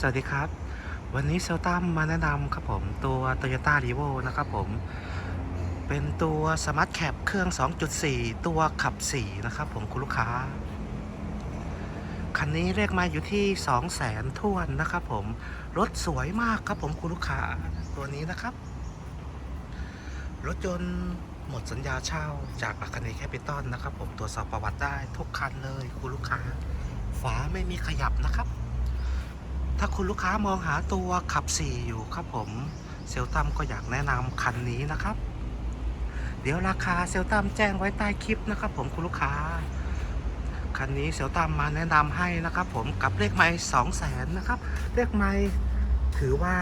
สวัสดีครับ วันนี้เซลตัมมาแนะนำครับผมตัว Toyota r e v o นะครับผม เป็นตัวสมาร์ทแคปเครื่อง 2.4 ตัวขับ 4 นะครับผมคุณลูกค้า คันนี้เรียกมาอยู่ที่ 2 0 0แสนท่วนนะครับผม รถสวยมากครับผมคุณลูกค้าตัวนี้นะครับ รถยนต์หมดสัญญาเช่าจากอาคาเนแคปิตอลนะครับผมตรวจสอบประวัติได้ทุกคันเลยคุณลูกค้า ฝาไม่มีขยับนะครับ ถ้าคุณลูกค้ามองหาตัวขับ4อยู่ครับผม เซลตัมก็อยากแนะนำคันนี้นะครับ เดี๋ยวราคาเซลตัมแจ้งไว้ใต้คลิปนะครับ ผมคุณลูกค้า คันนี้เซลตัมมาแนะนำให้นะครับ ผมกับเลขไม้สองแสนนะครับ เลขไม้ถือว่า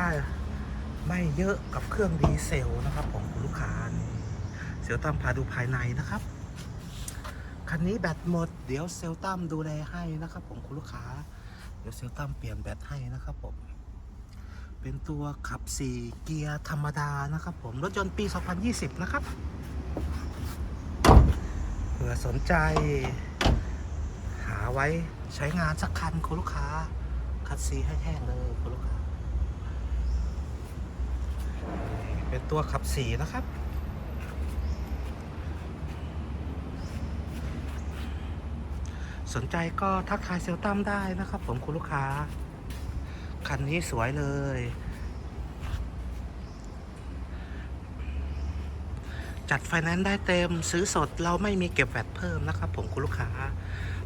ไม่เยอะกับเครื่องดีเซลนะครับผมคุณลูกค้านี่เซลตัมพาดูภายในนะครับ คันนี้แบตหมด เดี๋ยวเซลตัมดูแลให้นะครับ ผมคุณลูกค้า เดี๋ยวเซลตัมเปลี่ยนแบตให้นะครับผม เป็นตัวขับ 4 เกียร์ธรรมดานะครับผม รถยนต์ปี 2020 นะครับเผื่อสนใจ หาไว้ใช้งานสักคันคุณลูกค้า คัดซีให้แห้งเลยคุณลูกค้า เป็นตัวขับ4นะครับ สนใจก็ทักทายเซลตัมได้นะครับ ผมคุณลูกค้า คันนี้สวยเลย จัดไฟแนนซ์ได้เต็มซื้อสดเราไม่มีเก็บแวตเพิ่มนะครับ ผมคุณลูกค้า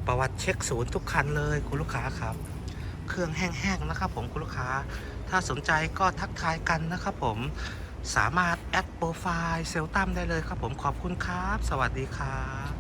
ประวัติเช็คศูนย์ทุกคันเลยคุณลูกค้าครับ เครื่องแห้งๆนะครับ ผมคุณลูกค้า ถ้าสนใจก็ทักทายกันนะครับ ผมสามารถแอดโปรไฟล์เซลตัมได้เลยครับ ผมขอบคุณครับ สวัสดีครับ